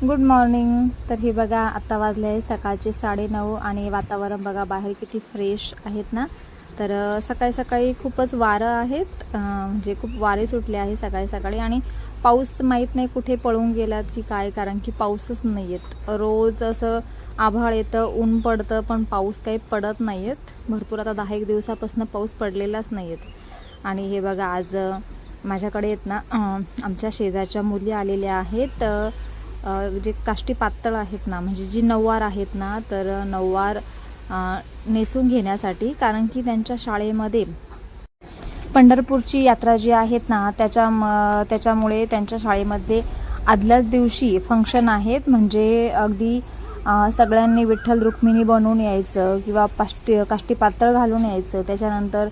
Good morning तर हे बघा आत्ता वाजले आहे सकाळचे साडेनऊ आणि वातावरण बघा बाहेर किती फ्रेश आहेत ना? तर सकाळी सकाळी खूपच वारं आहेत. म्हणजे खूप वारे सुटले आहे सकाळी सकाळी आणि पाऊस माहीत नाही कुठे पळून गेलात की काय कारण की पाऊसच नाही आहेत रोज असं आभाळ येतं ऊन पडतं पण पाऊस काही पडत नाही आहेत भरपूर आता दहा एक दिवसापासून पाऊस पडलेलाच नाही आहेत आणि हे बघा आज माझ्याकडे आहेत ना आमच्या शेजारच्या मुली आलेल्या आहेत. जे काष्टी पातळ आहेत ना म्हणजे जी नऊवार आहेत ना तर नऊवार नेसून घेण्यासाठी कारण की त्यांच्या शाळेमध्ये पंढरपूरची यात्रा जी आहेत ना त्याच्या म- त्याच्यामुळे त्यांच्या शाळेमध्ये आदल्याच दिवशी फंक्शन आहेत. म्हणजे अगदी सगळ्यांनी विठ्ठल रुक्मिणी बनवून यायचं किंवा पाष्टी काष्टी पातळ घालून यायचं. त्याच्यानंतर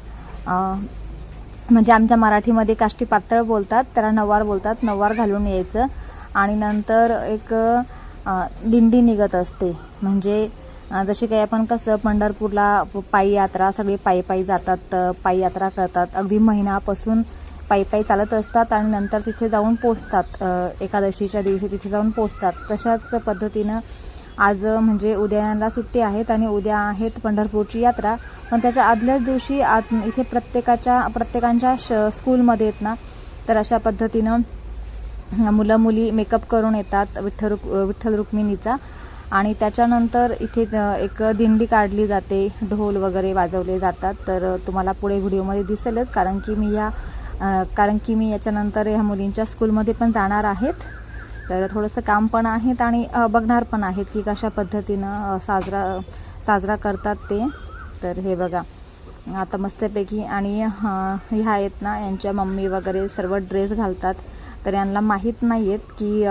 म्हणजे आमच्या मराठीमध्ये काष्टी पातळ बोलतात त्याला नवार बोलतात नवार घालून यायचं. आणि नंतर एक दिंडी निघत असते. म्हणजे जसे जशी काही आपण कसं पंढरपूरला पायी यात्रा सगळे पायी पायी जातात पायी यात्रा करतात. अगदी महिनापासून पायी पायी चालत असतात आणि नंतर तिथे जाऊन पोचतात. एकादशीच्या दिवशी तिथे जाऊन पोचतात. तशाच पद्धतीनं आज म्हणजे उद्याला सुट्टी आहेत आणि उद्या आहेत पंढरपूरची यात्रा. पण त्याच्या आदल्याच दिवशी आत इथे प्रत्येकाच्या प्रत्येकांच्या श स्कूलमध्ये आहेत ना तर अशा पद्धतीनं मुलं मुली मेकअप करून येतात विठ्ठल रुक विठ्ठल रुक्मिणीचा. आणि त्याच्यानंतर इथे एक दिंडी काढली जाते. ढोल वगैरे वाजवले जातात. तर तुम्हाला पुढे व्हिडिओमध्ये दिसेलच. कारण की मी या कारण की मी याच्यानंतर ह्या मुलींच्या स्कूलमध्ये पण जाणार आहेत. तर थोडंसं काम पण आहेत आणि बघणार पण आहेत की कशा पद्धतीनं साजरा साजरा करतात ते. तर हे बघा. आता मस्तपैकी आणि ह्या आहेत ना यांच्या मम्मी वगैरे सर्व ड्रेस घालतात. तर यांना माहीत नाही आहेत की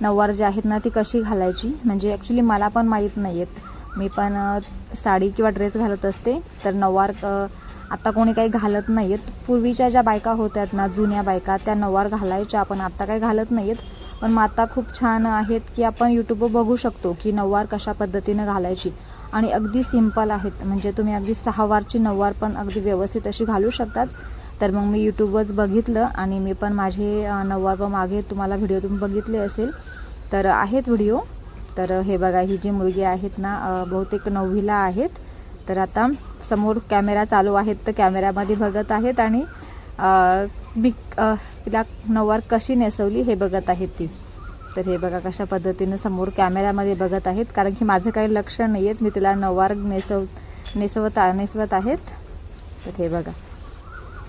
नऊवार जे आहेत ना ती कशी घालायची? म्हणजे ॲक्च्युली मला पण माहीत नाही आहेत मी पण साडी किंवा ड्रेस घालत असते तर नऊवार अ, आता कोणी काही घालत नाही आहेत पूर्वीच्या ज्या बायका होत्यात ना जुन्या बायका त्या नऊवार घालायच्या आपण आत्ता काही घालत नाही आहेत पण मग आता खूप छान आहेत की आपण यूट्यूबवर बघू शकतो की नऊवार कशा पद्धतीनं घालायची. आणि अगदी सिंपल आहेत. म्हणजे तुम्ही अगदी सहावारची नऊवार पण अगदी व्यवस्थित अशी घालू शकतात. तर मग मी यूट्यूबवरच बघितलं आणि मी पण माझे अ, नऊवार व मागे तुम्हाला व्हिडिओ तुम्ही बघितले असेल. तर आहेत व्हिडिओ तर हे बघा ही जी मुलगी आहेत ना बहुतेक नववीला आहेत. तर आता समोर कॅमेरा चालू आहेत तर कॅमेऱ्यामध्ये बघत आहेत आणि मी तिला नऊवार कशी नेसवली हे बघत आहेत ती. तर हे बघा कशा पद्धतीनं समोर कॅमेऱ्यामध्ये बघत आहेत. कारण की माझं काही लक्ष नाही आहेत मी तिला नऊवार नेसव नेसवत आ- नेसवत आहेत. तर हे बघा.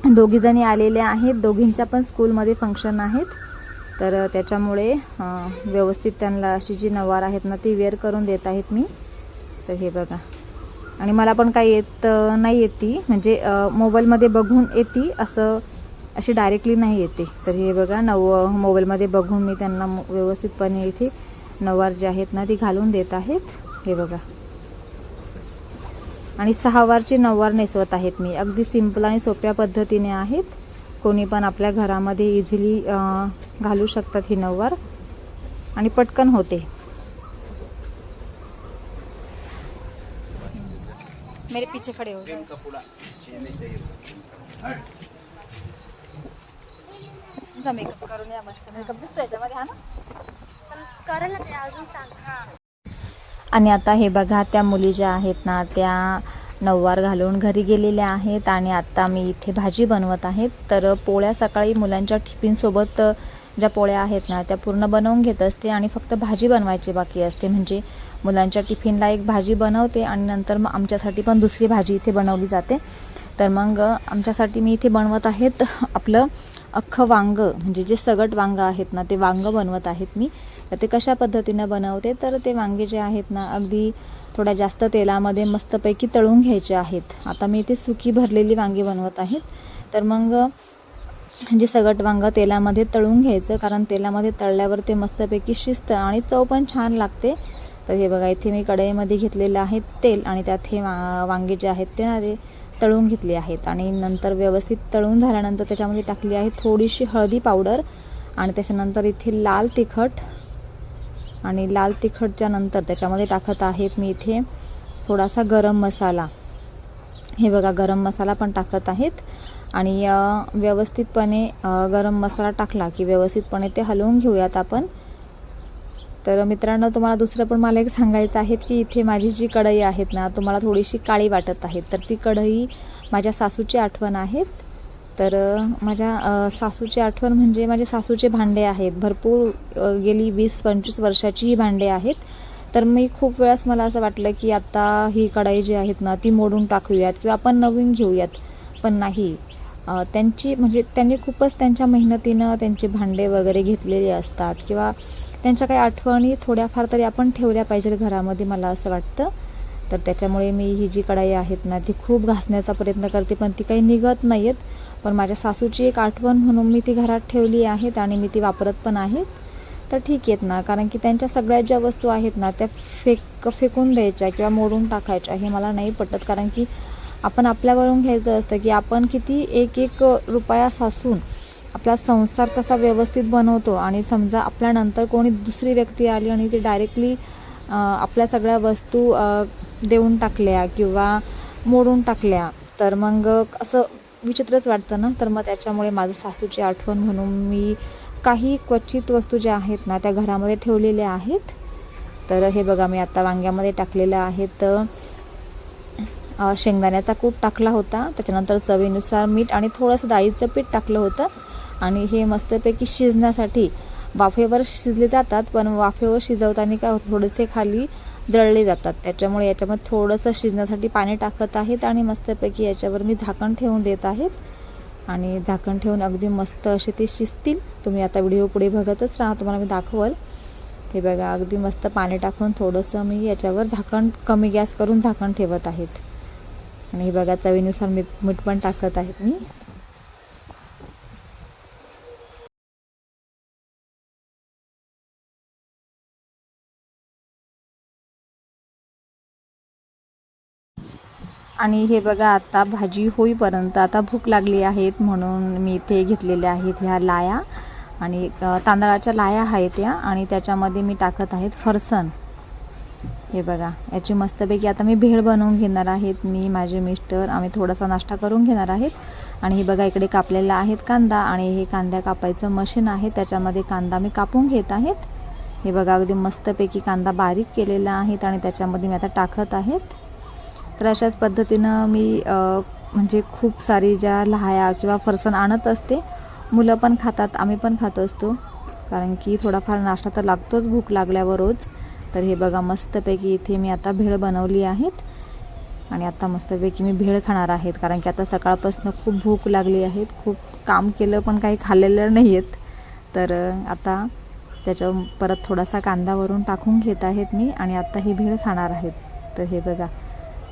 दोघीजणी आलेल्या आहेत. दोघींच्या पण स्कूलमध्ये फंक्शन आहेत. तर त्याच्यामुळे व्यवस्थित त्यांना अशी जी नवार आहेत ना ती वेअर करून देत आहेत मी. तर हे बघा. आणि मला पण काही येत नाही येते. म्हणजे मोबाईलमध्ये बघून येते. असं अशी डायरेक्टली नाही येते. तर हे बघा नव मोबाईलमध्ये बघून मी त्यांना मो- व्यवस्थितपणे इथे नवार जे आहेत ना ती घालून देत आहेत. हे बघा. आणि सहावारची नऊवार नेसवत आहेत मी. अगदी सिंपल आणि सोप्या पद्धतीने आहेत. कोणी पण आपल्या घरामध्ये इझिली घालू शकतात ही नऊवार. आणि पटकन होते. मेरे पीछे खडे हो मेकअप करून या मस्त. मेकअप दिसतो याच्यामध्ये हा ना? करायला ते अजून सांग आणि आता हे बघा त्या मुली ज्या आहेत ना त्या नऊवार घालून घरी गेलेल्या आहेत आणि आत्ता मी इथे भाजी बनवत आहेत. तर पोळ्या सकाळी मुलांच्या टिफिनसोबत ज्या पोळ्या आहेत ना त्या पूर्ण बनवून घेत असते आणि फक्त भाजी बनवायची बाकी असते. म्हणजे मुलांच्या टिफिनला एक भाजी बनवते आणि नंतर मग आमच्यासाठी पण दुसरी भाजी इथे बनवली जाते. तर मग आमच्यासाठी मी इथे बनवत आहेत आपलं अख्खं वांग म्हणजे जे सगट वांग आहेत ना ते वांग बनवत आहेत मी. तर ते कशा पद्धतीनं बनवते? तर ते वांगे जे आहेत ना अगदी थोड्या जास्त तेलामध्ये मस्तपैकी तळून घ्यायचे आहेत. आता मी इथे सुकी भरलेली वांगी बनवत आहेत. तर मग जे सगट वांग तेलामध्ये तळून घ्यायचं कारण तेलामध्ये तळल्यावर ते मस्तपैकी शिजतं आणि चव पण छान लागते. तर हे बघा इथे मी कढईमध्ये घेतलेलं आहे तेल आणि त्यात हे वा वांगे जे आहेत ते ना ते तळून घेतली आहेत आणि नंतर व्यवस्थित तळून झाल्यानंतर त्याच्यामध्ये टाकली आहे थोडीशी हळदी पावडर आणि त्याच्यानंतर इथे लाल तिखट आणि लाल तिखटच्या नंतर त्याच्यामध्ये टाकत आहेत मी इथे थोडासा गरम मसाला. हे बघा गरम मसाला पण टाकत आहेत आणि व्यवस्थितपणे गरम मसाला टाकला की व्यवस्थितपणे ते हलवून घेऊयात आपण. तर मित्रांनो तुम्हाला दुसरं पण मला एक सांगायचं आहे की इथे माझी जी कढई आहेत ना तुम्हाला थोडीशी काळी वाटत आहे. तर ती कढई माझ्या सासूची आठवण आहेत. तर माझ्या सासूची आठवण म्हणजे माझे सासूचे भांडे आहेत. भरपूर गेली वीस पंचवीस वर्षाची ही भांडे आहेत. तर मी खूप वेळास मला असं वाटलं की आत्ता ही कढाई जी आहेत ना ती मोडून टाकूयात किंवा आपण नवीन घेऊयात. पण नाही. त्यांची म्हणजे त्यांनी खूपच त्यांच्या मेहनतीनं त्यांचे भांडे वगैरे घेतलेले असतात किंवा त्यांच्या काही आठवणी थोड्याफार तरी आपण ठेवल्या पाहिजे घरामध्ये मला असं वाटतं. तर त्याच्यामुळे मी ही जी कढाई आहेत ना ती खूप घासण्याचा प्रयत्न करते पण ती काही निघत नाही आहेत पण माझ्या सासूची एक आठवण म्हणून मी ती घरात ठेवली आहेत आणि मी ती वापरत पण आहेत. तर ठीक आहेत ना कारण की त्यांच्या सगळ्या ज्या वस्तू आहेत ना त्या फेक फेकून द्यायच्या किंवा मोडून टाकायच्या हे मला नाही पटत. कारण की आपण आपल्यावरून घ्यायचं असतं की आपण किती एक एक रुपया सासून आपला संसार कसा व्यवस्थित बनवतो आणि समजा आपल्यानंतर कोणी दुसरी व्यक्ती आली आणि ती डायरेक्टली आपल्या सगळ्या वस्तू देऊन टाकल्या किंवा मोडून टाकल्या तर मग असं विचित्रच वाटतं ना? तर मग त्याच्यामुळे माझं सासूची आठवण म्हणून मी काही क्वचित वस्तू ज्या आहेत ना त्या घरामध्ये ठेवलेल्या आहेत. तर हे बघा मी आता वांग्यामध्ये टाकलेलं आहेत शेंगदाण्याचा कूट टाकला होता. त्याच्यानंतर चवीनुसार मीठ आणि थोडंसं डाळीचं पीठ टाकलं होतं. आणि हे मस्तपैकी शिजण्यासाठी वाफेवर शिजले जातात पण वाफेवर शिजवताना काय होतं थोडेसे खाली जळले जातात. त्याच्यामुळे याच्यामध्ये थोडंसं शिजण्यासाठी पाणी टाकत आहेत आणि मस्तपैकी याच्यावर मी झाकण ठेवून देत आहेत. आणि झाकण ठेवून अगदी मस्त असे ते शिजतील. तुम्ही आता व्हिडिओ पुढे बघतच राहा तुम्हाला मी दाखवल. हे बघा अगदी मस्त पाणी टाकून थोडंसं मी याच्यावर झाकण कमी गॅस करून झाकण ठेवत आहेत. आणि हे बघा चवीनुसार मीठ मीठ पण टाकत आहेत मी. आणि हे बघा आता भाजी होईपर्यंत आता भूक लागली आहेत म्हणून मी इथे घेतलेल्या आहेत ह्या लाया. आणि तांदळाच्या लाया आहेत या आणि त्याच्यामध्ये मी टाकत आहेत फरसन हे बघा याची मस्तपैकी आता मी भेळ बनवून घेणार आहेत. मी माझे मिस्टर आम्ही थोडासा नाश्ता करून घेणार आहेत. आणि हे बघा इकडे कापलेला आहेत कांदा आणि हे कांद्या कापायचं मशीन आहे. त्याच्यामध्ये कांदा मी कापून घेत आहेत. हे बघा अगदी मस्तपैकी कांदा बारीक केलेला आहेत आणि त्याच्यामध्ये मी आता टाकत आहेत. तर अशाच पद्धतीनं मी म्हणजे खूप सारी ज्या लहाया किंवा फरसन आणत असते मुलं पण खातात आम्ही पण खात असतो. कारण की थोडाफार नाश्ता तर लागतोच भूक लागल्यावर रोज. तर हे बघा मस्तपैकी इथे मी आता भेळ बनवली आहेत. आणि आता मस्तपैकी मी भेळ खाणार आहेत. कारण की आता सकाळपासून खूप भूक लागली आहेत. खूप काम केलं पण काही खाल्लेलं नाही आहेत तर आता त्याच्या परत थोडासा कांदा वरून टाकून घेत आहेत मी. आणि आता ही भेळ खाणार आहेत. तर हे बघा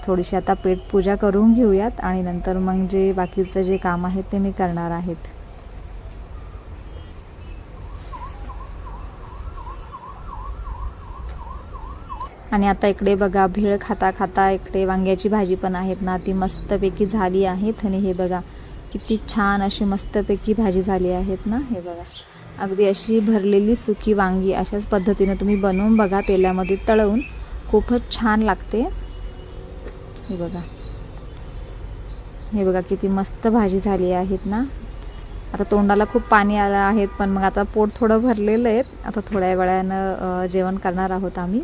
थोडीशी आता पेट पूजा करून घेऊयात आणि नंतर मग जे बाकीचं जे काम आहे ते मी करणार आहेत. आणि आता इकडे बघा भेळ खाता खाता इकडे वांग्याची भाजी पण आहेत ना ती मस्तपैकी झाली आहेत. आणि हे बघा किती छान अशी मस्तपैकी भाजी झाली आहेत ना हे बघा. अगदी अशी भरलेली सुकी वांगी अशाच पद्धतीनं तुम्ही बनवून बघा तेलामध्ये तळवून खूपच छान लागते. हे बघा. हे बघा किती मस्त भाजी झाली आहेत ना. आता तोंडाला खूप पाणी आलं आहेत पण मग आता पोट थोडं भरलेलं आहे. आता थोड्या वेळानं जेवण करणार आहोत आम्ही.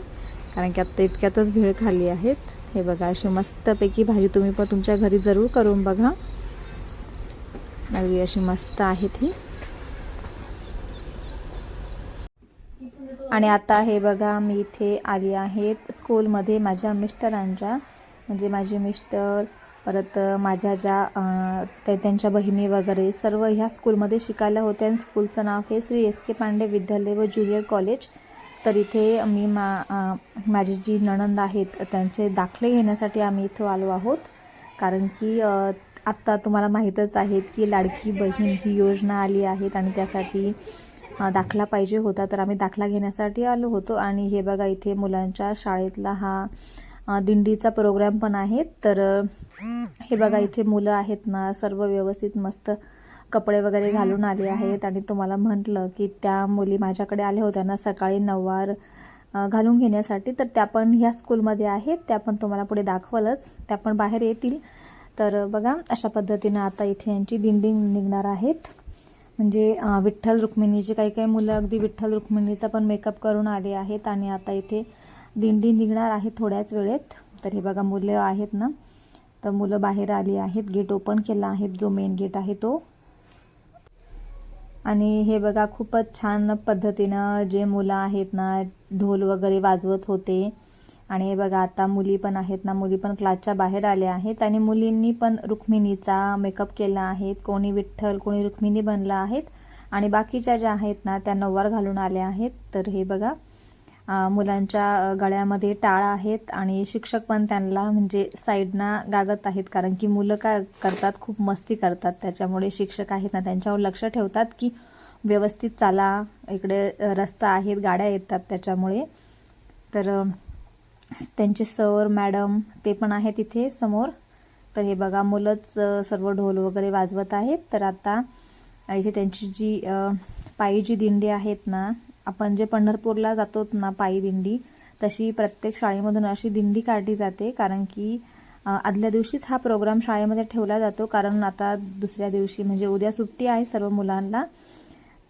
कारण की आत्ता इतक्यातच भेळ खाल्ली आहेत. हे बघा अशी मस्तपैकी भाजी तुम्ही पण तुमच्या घरी जरूर करून बघा. अगदी अशी मस्त आहेत ही. आणि आता हे बघा मी इथे आली आहेत स्कूलमध्ये माझ्या मिस्टरांच्या. म्हणजे माझे मिस्टर परत माझ्या ज्या ते त्यांच्या बहिणी वगैरे सर्व ह्या स्कूलमध्ये शिकायला होत्या आणि स्कूलचं नाव हे श्री एस के पांडे विद्यालय व ज्युनियर कॉलेज. तर इथे मी मा माझी जी नणंद आहेत त्यांचे दाखले घेण्यासाठी आम्ही इथं आलो आहोत. कारण की आत्ता तुम्हाला माहीतच आहेत की लाडकी बहीण ही योजना आली आहेत आणि त्यासाठी दाखला पाहिजे होता. तर आम्ही दाखला घेण्यासाठी आलो होतो आणि हे बघा इथे मुलांच्या शाळेतला हा दिंडीचा प्रोग्राम पण आहे. तर हे बघा इथे मुलं आहेत ना सर्व व्यवस्थित मस्त कपडे वगैरे घालून आले आहेत. आणि तुम्हाला म्हटलं की त्या मुली माझ्याकडे आल्या होत्या ना सकाळी नऊवार घालून घेण्यासाठी. तर त्या पण ह्या स्कूलमध्ये आहेत. त्या पण तुम्हाला पुढे दाखवलंच. त्या पण बाहेर येतील. तर बघा अशा पद्धतीनं आता इथे यांची दिंडी निघणार आहेत. म्हणजे विठ्ठल रुक्मिणीचे काही काही मुलं अगदी विठ्ठल रुक्मिणीचा पण मेकअप करून आले आहेत. आणि आता इथे दिंडी निघणार आहे थोड्याच वेळेत. तर हे बघा मुलं आहेत ना. तर मुलं बाहेर आली आहेत. गेट ओपन केला आहे. जो मेन गेट आहे तो. आणि हे बघा खूपच छान पद्धतीनं जे मुलं आहेत ना ढोल वगैरे वाजवत होते. आणि हे बघा आता मुली पण आहेत ना. मुली पण क्लासच्या बाहेर आल्या आहेत. आणि मुलींनी पण रुक्मिणीचा मेकअप केला आहे. कोणी विठ्ठल कोणी रुक्मिणी बनला आहेत. आणि बाकीच्या ज्या आहेत ना त्या नववार घालून आल्या आहेत. तर हे बघा मुलांच्या गळ्यामध्ये टाळ आहेत आणि शिक्षक पण त्यांना म्हणजे साईडना गागत आहेत. कारण की मुलं काय करतात खूप मस्ती करतात. त्याच्यामुळे शिक्षक आहेत ना त्यांच्यावर लक्ष ठेवतात की व्यवस्थित चाला इकडे रस्ता आहेत गाड्या येतात त्याच्यामुळे. तर त्यांचे सर मॅडम ते पण आहेत इथे समोर. तर हे बघा मुलंच सर्व ढोल वगैरे वाजवत आहेत. तर आता इथे त्यांची जी पायी जी दिंडी आहेत ना आपण जे पंढरपूरला जातो ना पायी दिंडी तशी प्रत्येक शाळेमधून अशी दिंडी काढली जाते कारण की आदल्या दिवशीच हा प्रोग्राम शाळेमध्ये ठेवला जातो कारण आता दुसऱ्या दिवशी म्हणजे उद्या सुट्टी आहे सर्व मुलांना.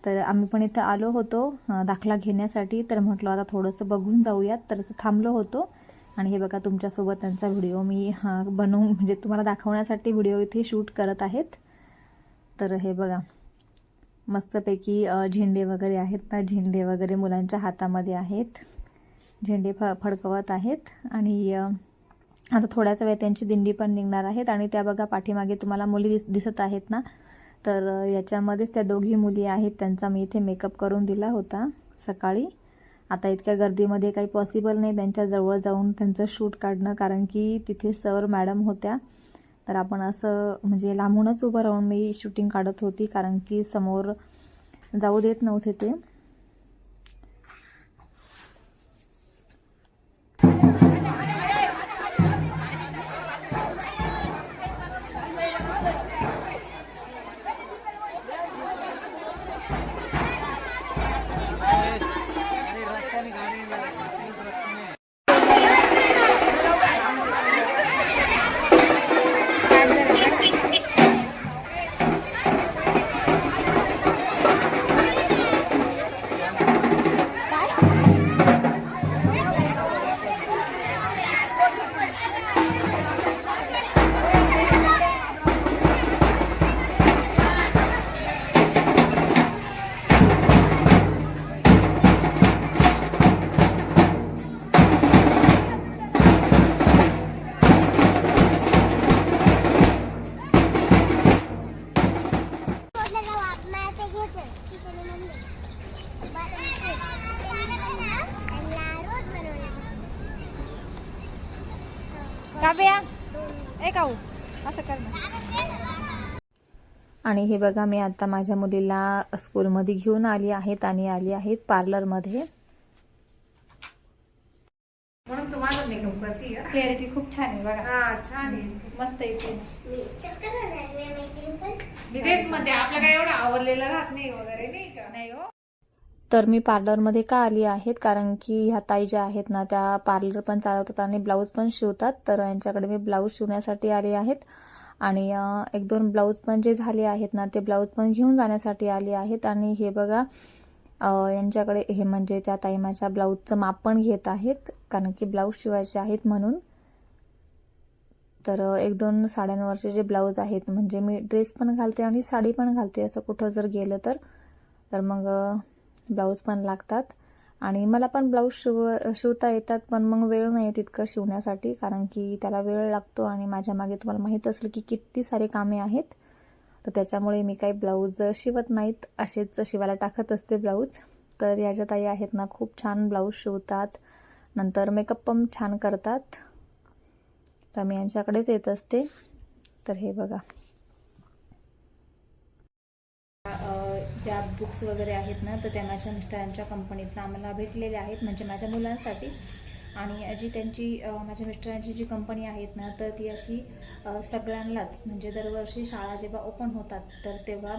तर आम्ही पण इथं आलो होतो दाखला घेण्यासाठी. तर म्हटलं आता थोडंसं बघून जाऊयात. तर थांबलो होतो. आणि हे बघा तुमच्यासोबत त्यांचा व्हिडिओ मी हा बनवून म्हणजे तुम्हाला दाखवण्यासाठी व्हिडिओ इथे शूट करत आहेत. तर हे बघा. मस्तपैकी झेंडे वगैरे आहेत ना झेंडे वगैरे मुलांच्या हातामध्ये आहेत. झेंडे फ फडकवत आहेत आणि आता थोड्याच वेळ त्यांची दिंडी पण निघणार आहेत आणि त्या बघा पाठीमागे तुम्हाला मुली दिस दिसत आहेत ना. तर याच्यामध्येच त्या दोघी मुली आहेत. त्यांचा मी इथे मेकअप करून दिला होता सकाळी. आता इतक्या गर्दीमध्ये काही पॉसिबल नाही. त्यांच्या जवळ जाऊन त्यांचं शूट काढणं कारण की तिथे सर मॅडम होत्या. तर आपण असं म्हणजे लांबूनच उभं राहून मी शूटिंग काढत होती कारण की समोर जाऊ देत नव्हते ते. आणि हे बघा मी आता माझ्या मुलीला स्कूलमध्ये घेऊन आली आहेत आणि आली आहेत पार्लरमध्ये. म्हणून तुम्हाला मेकअप करते. का? क्लॅरिटी खूप छान आहे बघा. हा छान आहे. मस्त येते चक्कर होणार नाही मैत्रीण पण मी तेच म्हणते आपलं काय एवढं आवडलेलं राहत नाही वगैरे नाही का? नाही हो. तर मी पार्लरमध्ये का आली आहेत? कारण की ह्या ताई ज्या आहेत ना त्या पार्लर पण चालवतात आणि ब्लाऊज पण शिवतात. तर यांच्याकडे मी ब्लाऊज शिवण्यासाठी आली आहेत. आणि एक दोन ब्लाऊज पण जे झाले आहेत ना ते ब्लाऊज पण घेऊन जाण्यासाठी आले आहेत. आणि हे बघा यांच्याकडे हे म्हणजे त्या ताई माझ्या ब्लाऊजचं माप पण घेत आहेत कारण की ब्लाऊज शिवायचे आहेत म्हणून. तर एक दोन साड्यांवरचे जे ब्लाऊज आहेत म्हणजे मी ड्रेस पण घालते आणि साडी पण घालते असं कुठं जर गेलं तर. तर मग ब्लाऊज पण लागतात. आणि मला पण ब्लाऊज शिव शिवता येतात पण मग वेळ नाही तितकं शिवण्यासाठी कारण की त्याला वेळ लागतो आणि माझ्या मागे तुम्हाला माहीत असेल की किती सारे कामे आहेत. तर त्याच्यामुळे मी काही ब्लाऊज शिवत नाहीत असेच शिवायला टाकत असते ब्लाऊज. तर याच्या ताई आहेत ना खूप छान ब्लाऊज शिवतात. नंतर मेकअप पण छान करतात. तर मी यांच्याकडेच येत असते. तर हे बघा. ज्या बुक्स वगैरे आहेत ना तर त्या माझ्या मिस्टरांच्या कंपनीतनं आम्हाला भेटलेल्या आहेत म्हणजे माझ्या मुलांसाठी. आणि जी त्यांची माझ्या मिस्टरांची जी कंपनी आहेत ना तर ती अशी सगळ्यांनाच म्हणजे दरवर्षी शाळा जेव्हा ओपन होतात तर तेव्हा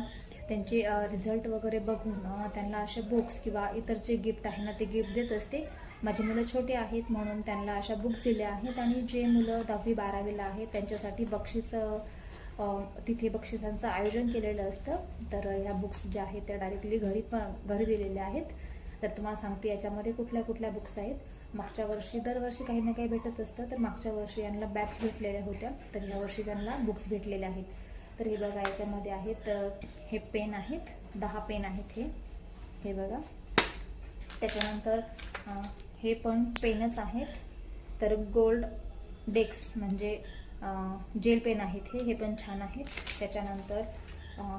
त्यांचे रिझल्ट वगैरे बघून त्यांना असे बुक्स किंवा इतर जे गिफ्ट आहे ना ते गिफ्ट देत असते. माझी मुलं छोटे आहेत म्हणून त्यांना अशा बुक्स दिल्या आहेत. आणि जे मुलं दहावी बारावीला आहेत त्यांच्यासाठी बक्षीस तिथे बक्षिसांचं आयोजन केलेलं असतं. तर ह्या बुक्स ज्या आहेत त्या डायरेक्टली घरी पण घरी दिलेल्या आहेत. तर तुम्हाला सांगते याच्यामध्ये कुठल्या कुठल्या बुक्स आहेत. मागच्या वर्षी दरवर्षी काही ना काही भेटत असतं. तर मागच्या वर्षी यांना बॅग्स भेटलेल्या होत्या. तर ह्या वर्षी त्यांना बुक्स भेटलेल्या आहेत. तर हे बघा याच्यामध्ये आहेत हे पेन आहेत. दहा पेन आहेत हे. हे बघा. त्याच्यानंतर हे पण पेनच आहेत. तर गोल्ड डेक्स म्हणजे जेल पेन आहेत हे हे पण छान आहेत. त्याच्यानंतर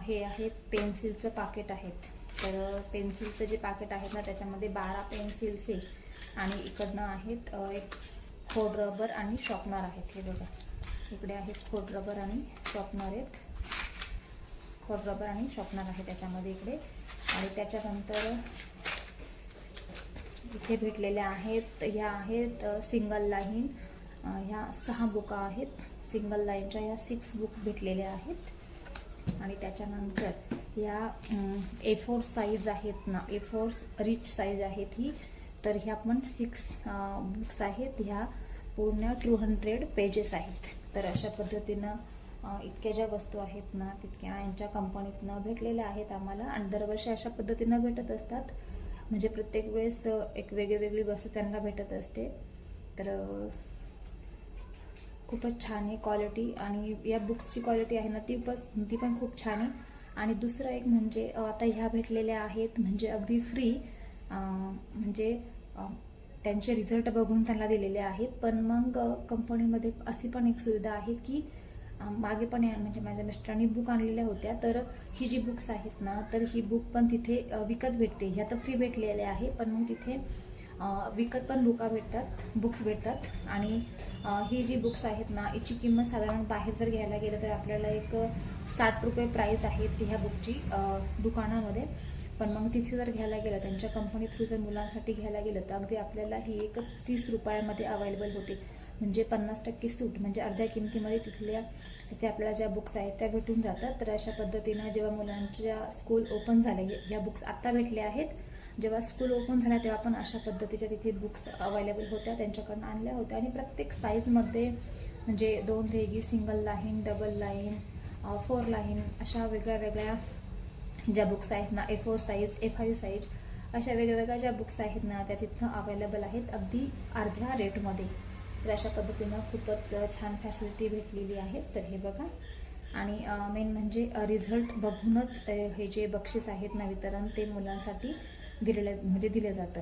हे आहेत पेन्सिलचं पाकिट आहेत. तर पेन्सिलचं जे पाकिट आहेत ना त्याच्यामध्ये बारा पेन्सिल्स आहे. आणि इकडनं आहेत एक खोड रबर आणि शॉपनर आहेत हे बघा. इकडे आहेत खोड रबर आणि शॉपनर आहेत. खोड रबर आणि शॉपनर आहे त्याच्यामध्ये इकडे. आणि त्याच्यानंतर इथे भेटलेल्या आहेत ह्या आहेत सिंगल लाईन. ह्या सहा बुका आहेत. सिंगल लाईनच्या या सिक्स बुक भेटलेल्या आहेत. आणि त्याच्यानंतर या ए फोर साईज आहेत ना ए फोर रिच साईज आहेत ही तर ह्या पण सिक्स बुक्स आहेत. ह्या पूर्ण टू हंड्रेड पेजेस आहेत. तर अशा पद्धतीनं इतक्या ज्या वस्तू आहेत ना तितक्या यांच्या कंपनीतनं भेटलेल्या आहेत. आम्हाला आणि दरवर्षी अशा पद्धतीनं भेटत असतात. म्हणजे प्रत्येक वेळेस एक वेगळी वेगळी वस्तू त्यांना भेटत असते. तर खूपच छान आहे क्वालिटी आणि या बुक्सची क्वालिटी आहे ना ती पण ती पण खूप छान आहे. आणि दुसरं एक म्हणजे आता ह्या भेटलेल्या आहेत म्हणजे अगदी फ्री म्हणजे त्यांचे रिझल्ट बघून त्यांना दिलेले आहेत. पण मग कंपनीमध्ये अशी पण एक सुविधा आहे की मागे पण या- म्हणजे माझ्या मिस्टरांनी बुक आणलेल्या होत्या. तर ही जी बुक्स आहेत ना तर ही बुक पण तिथे विकत भेटते. ह्या तर फ्री भेटलेल्या आहे पण मग तिथे विकत पण बुका भेटतात बुक्स भेटतात. आणि ही जी बुक्स आहेत ना याची किंमत साधारण बाहेर जर घ्यायला गेलं तर आपल्याला एक साठ रुपये प्राईस आहे ती ह्या बुकची दुकानामध्ये. पण मग तिथे जर घ्यायला गेलं त्यांच्या कंपनी थ्रू जर मुलांसाठी घ्यायला गेलं तर अगदी आपल्याला ही एक तीस रुपयामध्ये अवेलेबल होते. म्हणजे पन्नास टक्के सूट म्हणजे अर्ध्या किमतीमध्ये तिथल्या तिथे आपल्याला ज्या बुक्स आहेत त्या भेटून जातात. तर अशा पद्धतीनं जेव्हा मुलांच्या स्कूल ओपन झाले ह्या बुक्स आत्ता भेटल्या आहेत. जेव्हा स्कूल ओपन झाल्या तेव्हा पण अशा पद्धतीच्या तिथे बुक्स अवेलेबल होत्या त्यांच्याकडनं आणल्या होत्या. आणि प्रत्येक साईजमध्ये म्हणजे दोन रेगी single line double line four line अशा वेगळ्या वेगळ्या ज्या बुक्स आहेत ना A four size A five size अशा वेगवेगळ्या ज्या बुक्स आहेत ना त्या तिथं अवेलेबल आहेत अगदी अर्ध्या रेटमध्ये तर अशा पद्धतीनं खूपच छान फॅसिलिटी भेटलेली आहे. तर हे बघा. आणि मेन म्हणजे रिझल्ट बघूनच हे जे बक्षीस आहेत ना वितरण ते मुलांसाठी दिलेलं म्हणजे दिलं जातं